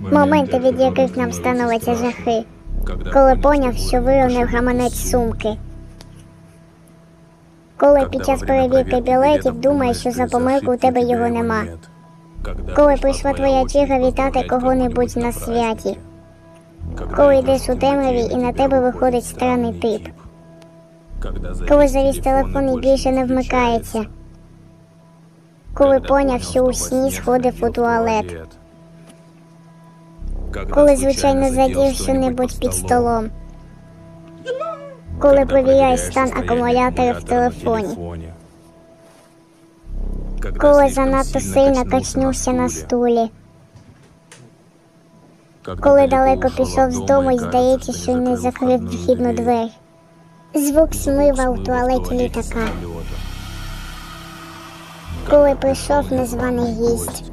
Моменти, від яких нам становиться жахи. Коли поняв, що виронив гаманець сумки. Коли під час перевірки білетів думаєш, що за помилку у тебе його нема. Коли прийшла твоя черга вітати кого-небудь на святі. Коли йдеш у темряві і на тебе виходить странний тип. Коли завіс телефон і більше не вмикається. Коли поняв, що у сні сходив у туалет. Коли звичайно задів що-небудь під столом. Коли перевіряєш стан акумулятора в телефоні. Коли занадто сильно качнувся на стулі. Коли далеко пішов з дому і здається, що не закрив вхідну двері. Звук смива у туалеті літака. Коли прийшов незваний гість.